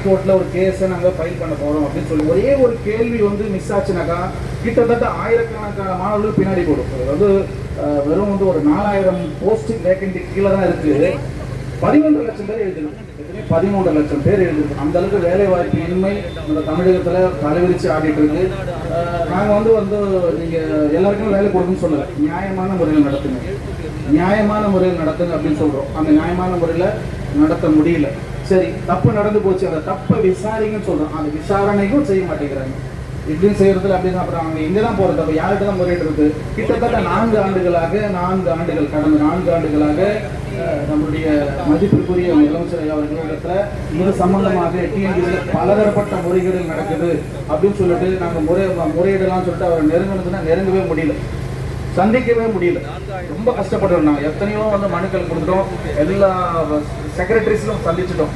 ஹைகோர்ட்டில் ஒரு கேஸை நாங்கள் ஃபைல் பண்ண போகிறோம் அப்படின்னு சொல்லி ஒரே ஒரு கேள்வி வந்து மிஸ் ஆச்சுனாக்கா கிட்டத்தட்ட ஆயிரக்கணக்கான மாணவர்கள் பின்னாடி போடும். அது வந்து வெறும் வந்து ஒரு நாலாயிரம் போஸ்ட் வேக்கண்டி கீழே தான் இருக்குது பதிமூன்று லட்சம் பேர் எழுதிருக்கு பதிமூன்று லட்சம் பேர் எழுதிருக்கு அந்த அளவுக்கு வேலை வாய்ப்பு இன்மை இந்த தமிழகத்தில் தலைவிரிச்சு ஆடிட்டு இருக்கு. நாங்கள் வந்து வந்து நீங்கள் எல்லாருக்குமே வேலை கொடுக்குன்னு சொல்லலை. நியாயமான முறையில் நடத்துங்க. நியாயமான முறையில் நடத்துங்க அப்படின்னு சொல்கிறோம் அந்த நியாயமான முறையில் நடத்த முடியல. சரி தப்பு நடந்து போச்சு அந்த தப்பை விசாரிங்கன்னு சொல்கிறோம் அந்த விசாரணையும் செய்ய மாட்டேங்கிறாங்க. இப்படியும் செய்யறதுல அப்படின்னு அப்புறம் அவங்க எங்க தான் போறது. அப்போ யார்கிட்ட தான் முறையிட்டு கிட்டத்தட்ட நான்கு ஆண்டுகளாக நான்கு ஆண்டுகள் கடந்த நான்கு ஆண்டுகளாக அஹ், நம்முடைய மதிப்பிற்குரிய முதலமைச்சர் ஐயா அவர்களிடத்துல இது சம்பந்தமாக டிஎன்பிசியில் பலதரப்பட்ட முறைகேடுகள் நடக்குது அப்படின்னு சொல்லிட்டு நாங்க முறை முறையிடலாம்னு சொல்லிட்டு அவர் நெருங்கினதுன்னா நெருங்கவே முடியல. சந்திக்கவே முடியல. ரொம்ப கஷ்டப்படுறோம் நாங்கள் எத்தனையோ வந்து மனுக்கள் கொடுத்துட்டோம். எல்லா செக்ரட்டரிஸும் சந்திச்சிட்டோம்.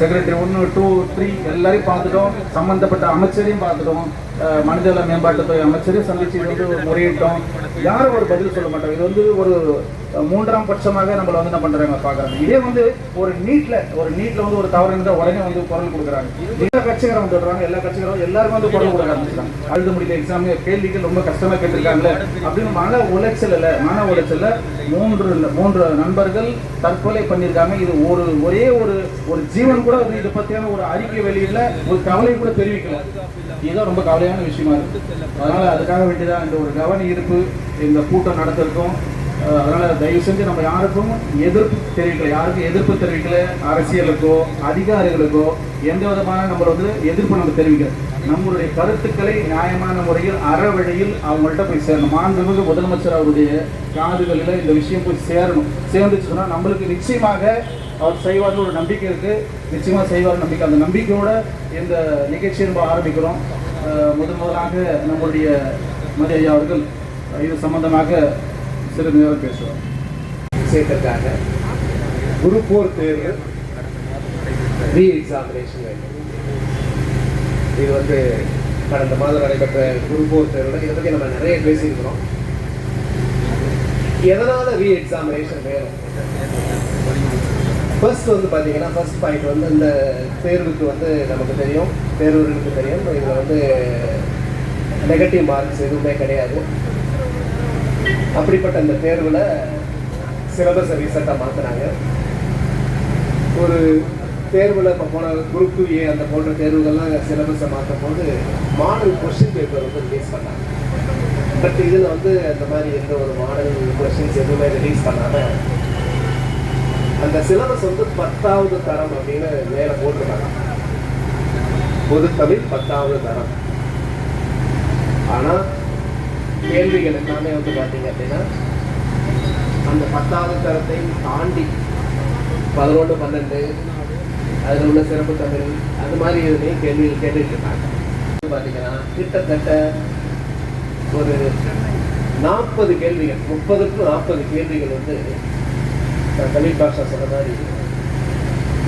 செக்ரட்டரி ஒன்று டூ த்ரீ எல்லாரையும் பார்த்துட்டோம். சம்மந்தப்பட்ட அமைச்சரையும் பார்த்துட்டோம். மனிதவள மேம்பாட்டுத்துறை அமைச்சரையும் சந்திச்சு வந்து முறையிட்டோம். யாரும் ஒரு பதில் சொல்ல மாட்டோம். இது வந்து ஒரு மூன்றாம் பட்சமாக நம்மள வந்து என்ன பண்றாங்க பார்க்குறாங்க. இதே வந்து ஒரு நீட்ல ஒரு நீட்ல வந்து ஒரு தவறு இருந்தால் உடனே வந்து குரல் கொடுக்குறாங்க. எல்லா கட்சிகளும் சொல்றாங்க எல்லா கட்சிகளும் எல்லாருமே வந்து குரல் கொடுக்க ஆரம்பிச்சிருக்காங்க அழுத முடியல எக்ஸாம் கேள்விகள் ரொம்ப கஷ்டமா கேட்டிருக்காங்களே. அப்படின்னு மன உளைச்சல் இல்ல மன உளைச்சல்ல மூன்று மூன்று நண்பர்கள் தற்கொலை பண்ணியிருக்காங்க. இது ஒரு ஒரே ஒரு ஒரு ஜீவன் கூட வந்து இதை பத்தியான ஒரு அறிக்கை வெளியில ஒரு கவலை கூட தெரிவிக்கல. இதுதான் ரொம்ப கவலையான விஷயமா இருக்கு. அதனால அதுக்காக வேண்டியதான் இந்த ஒரு கவன ஈர்ப்பு இந்த கூட்டம் நடத்திருக்கோம் அதனால் தயவு செஞ்சு நம்ம யாருக்கும் எதிர்ப்பு தெரிவிக்கல. யாருக்கும் எதிர்ப்பு தெரிவிக்கல? அரசியலுக்கோ அதிகாரிகளுக்கோ எந்த விதமான நம்ம வந்து எதிர்ப்பு நம்ம தெரிவிக்கல. நம்மளுடைய கருத்துக்களை நியாயமான முறையில் அற வழியில் அவங்கள்ட்ட போய் சேரணும். மாண்புமிகு முதலமைச்சர் அவருடைய காதுகளில் இந்த விஷயம் போய் சேரணும். சேர்ந்துச்சு சொன்னால் நம்மளுக்கு நிச்சயமாக அவர் செய்வார்னு ஒரு நம்பிக்கை இருக்குது நிச்சயமாக செய்வார் நம்பிக்கை. அந்த நம்பிக்கையோட இந்த நிகழ்ச்சியை நம்ம ஆரம்பிக்கிறோம். முதன் முதலாக நம்முடைய மதி ஐயா அவர்கள் இது சம்பந்தமாக சில நேரம் பேசுவோம். விஷயத்திற்காக குரு போர் தேர்வு ரீ எக்ஸாமினேஷன் வேண்டும். இது வந்து கடந்த மாதம் நடைபெற்ற குரு போர் தேர்வில் இதை பற்றி நம்ம நிறைய பேசியிருக்கிறோம். எதனால் ரீ எக்ஸாமினேஷன் வேணும்? ஃபர்ஸ்ட் வந்து பார்த்தீங்கன்னா ஃபர்ஸ்ட் பாயிண்ட் வந்து இந்த தேர்வுக்கு வந்து நமக்கு தெரியும் தேர்வுகளுக்கு தெரியும். இதில் வந்து நெகட்டிவ் மார்க்ஸ் எதுவுமே கிடையாது. அப்படிப்பட்ட இந்த தேர்வில் சிலபஸை ரீசெண்டாக மாற்றினாங்க ஒரு தேர்வில் இப்போ போன குரூப் டூ ஏ அந்த போன்ற தேர்வுகள்லாம் சிலபஸை மாற்றும் போது மாடல் கொஸ்டின் பேப்பர் வந்து ரிலீஸ் பண்ணாங்க. பட் இதில் வந்து அந்த மாதிரி எந்த ஒரு மாடல் கொஸ்டின்ஸ் எதுவுமே ரிலீஸ் பண்ணாமல் அந்த சிலபஸ் வந்து பத்தாவது தரம் அப்படின்னு மேலே போட்டிருக்காங்க. பொதுத்தமிழ் பத்தாவது தரம். ஆனால் கேள்விகள் எல்லாமே வந்து பார்த்தீங்க அப்படின்னா அந்த பத்தாவது தரத்தை தாண்டி பதினொன்று பன்னெண்டு அதில் உள்ள சிறப்பு தமிழ் அது மாதிரி இதுலேயும் கேள்விகள் கேட்டுட்டு இருக்காங்க. பார்த்தீங்கன்னா கிட்டத்தட்ட ஒரு நாற்பது கேள்விகள் முப்பது டு நாற்பது கேள்விகள் வந்து நான் தமிழ் பாஷா சொன்ன மாதிரி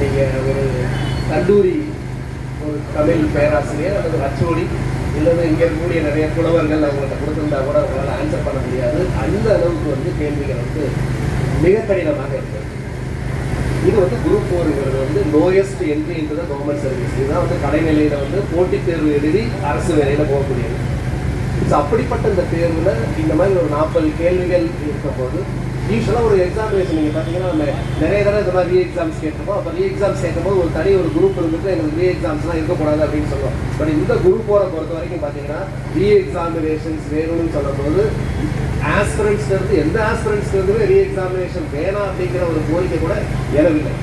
நீங்கள் ஒரு கல்லூரி ஒரு தமிழ் பேராசிரியர் அல்லது ஹச்ஓடி இல்லது இங்கே இருக்கக்கூடிய நிறைய புலவர்கள் அவங்கள்ட்ட கொடுத்துருந்தா கூட அவங்களால ஆன்சர் பண்ண முடியாது. அந்த அளவுக்கு வந்து கேள்விகள் வந்து மிக கடினமாக இருக்குது இது வந்து குரூப் ஃபோருங்கிறது வந்து lowest entry into government service இதுதான் வந்து கடைநிலையில் வந்து போட்டித் தேர்வு எழுதி அரசு வேலையில் போகக்கூடியது. ஸோ அப்படிப்பட்ட இந்த தேர்வில் இந்த மாதிரி ஒரு நாற்பது கேள்விகள் இருக்கும்போது யூஸ்வலாக ஒரு எக்ஸாமினேஷன் நீங்கள் பார்த்தீங்கன்னா நம்ம நிறைய தடவை இந்த மாதிரி ரீ எக்ஸாம்ஸ் கேட்டிருப்போம் அப்போ ரீ எக்ஸாம்ஸ் கேட்கும்போது ஒரு தனி ஒரு குரூப் இருந்துட்டு எங்களுக்கு ரீ எக்ஸாம்ஸ்லாம் இருக்கக்கூடாது அப்படின்னு சொல்லுவோம் பட் இந்த குரூப் போகிற பொறுத்த வரைக்கும் பார்த்தீங்கன்னா ரீ எக்ஸாமினேஷன்ஸ் வேணும்னு சொல்லும்போது ஆஸ்பிரண்ட்ஸ்ல இருந்து எந்த ஆஸ்பிரண்ட்ஸ்ல இருந்துமே ரீ எக்ஸாமினேஷன் வேணாம் அப்படிங்கிற ஒரு கோரிக்கை கூட எழவில்லை.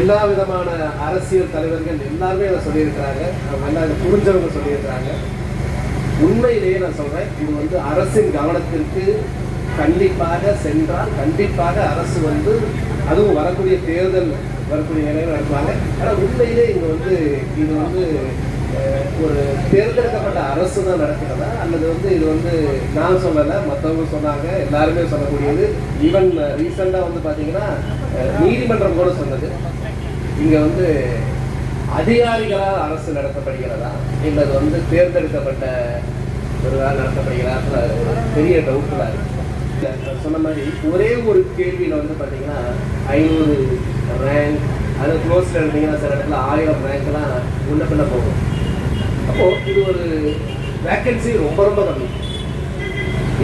எல்லா விதமான அரசியல் தலைவர்கள் எல்லாருமே அதை சொல்லியிருக்கிறாங்க. அவங்க எல்லாம் இதை புரிஞ்சவங்க சொல்லியிருக்கிறாங்க. உண்மையிலேயே நான் சொல்கிறேன் இது வந்து அரசின் கவனத்திற்கு கண்டிப்பாக சென்றால் கண்டிப்பாக அரசு வந்து அதுவும் வரக்கூடிய தேர்தல் வரக்கூடிய நிலையில் நடத்துவாங்க. ஆனால் உண்மையிலே இங்கே வந்து இது வந்து ஒரு தேர்ந்தெடுக்கப்பட்ட அரசு தான் நடக்கிறதா? அல்லது வந்து இது வந்து நான் சொல்லலை மற்றவங்க சொன்னாங்க எல்லாருமே சொல்லக்கூடியது. ஈவன் ரீசெண்டாக வந்து பார்த்தீங்கன்னா நீதிமன்றம் கூட சொன்னது. இங்கே வந்து அதிகாரிகளால் அரசு நடத்தப்படுகிறதா? இல்லை அது வந்து தேர்ந்தெடுக்கப்பட்ட ஒருவரால் நடத்தப்படுகிறதா? ஒரு பெரிய டவுட் இருக்குது சொன்ன மாதிரி ஒரே ஒரு கேள்வியில் வந்து பார்த்தீங்கன்னா ஐநூறு ரேங்க் அது க்ளோஸில் இருந்தீங்கன்னா சில இடத்துல ஆயிரம் ரேங்க்லாம் முன்ன பின்ன போகும். அப்போது இது ஒரு வேக்கன்சி ரொம்ப ரொம்ப கம்மி.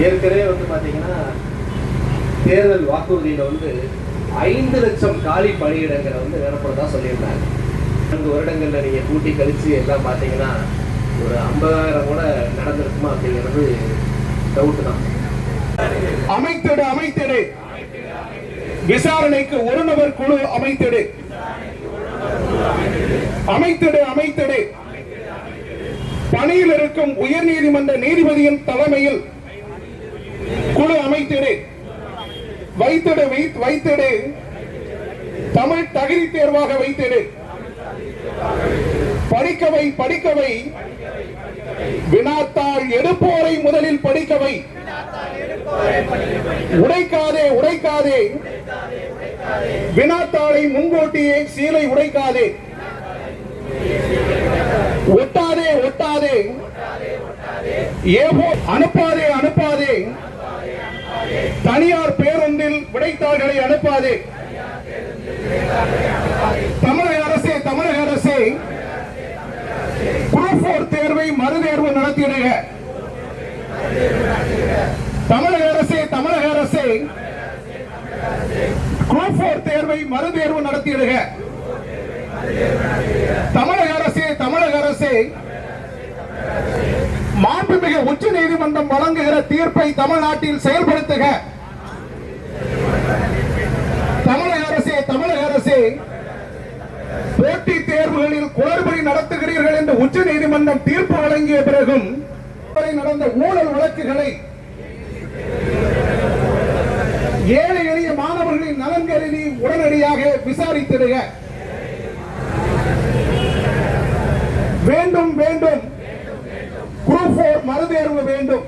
ஏற்கனவே வந்து பார்த்தீங்கன்னா தேர்தல் வாக்குறுதியில் வந்து ஐந்து லட்சம் காலி பணியிடங்களை வந்து நிரப்புறதா சொல்லியிருந்தாங்க. ரெண்டு வருடங்களில் நீங்கள் கூட்டி கழித்து எல்லாம் பார்த்தீங்கன்னா ஒரு ஐம்பதாயிரம் கூட நடந்திருக்குமா அப்படிங்கிறது டவுட்டு தான். அமைத்திடு அமைத்திடு. விசாரணைக்கு ஒரு நபர் குழு அமைத்திடு. அமைத்திடு அமைத்திடு. பணியில் இருக்கும் உயர் நீதிமன்ற நீதிபதியின் தலைமையில் குழு அமைத்திடு. வைத்திடு வைத்திடு. தமிழ் தகுதி தேர்வாக வைத்திடு. படிக்கவை படிக்கவை. வினாத்தாள் எடுப்போரை முதலில் படிக்கவை. உடைக்காதே உடைக்காதே. வினாத்தாளை முன்கூட்டியே சீலை உடைக்காதே. ஒட்டாதே ஒட்டாதே. ஏவோ அனுப்பாதே அனுப்பாதே. தனியார் பேருந்தில் விடைத்தாள்களை அனுப்பாதே. தமிழக அரசே தமிழக அரசே. குரூப் போர் தேர்வை மறுதேர்வு நடத்திடுக. தமிழக அரசே தமிழக அரசே. குரூப் போர் தேர்வை மறுதேர்வு நடத்திடுக. தமிழக அரசே தமிழக அரசே. மாண்புமிகு உச்ச நீதிமன்றம் வழங்குகிற தீர்ப்பை தமிழ்நாட்டில் செயல்படுத்துக. தமிழக அரசே தமிழக அரசே. போட்டி தேர்வுகளில் குளறுபடி நடத்துகிறீர்கள் என்று உச்ச நீதிமன்றம் தீர்ப்பு வழங்கிய பிறகும் நடந்த ஊழல் வழக்குகளை ஏழை எளிய மாணவர்களின் நலன் கருதி உடனடியாக விசாரித்திடுக வேண்டும் வேண்டும். குரூப் போர் மறுதேர்வு வேண்டும்.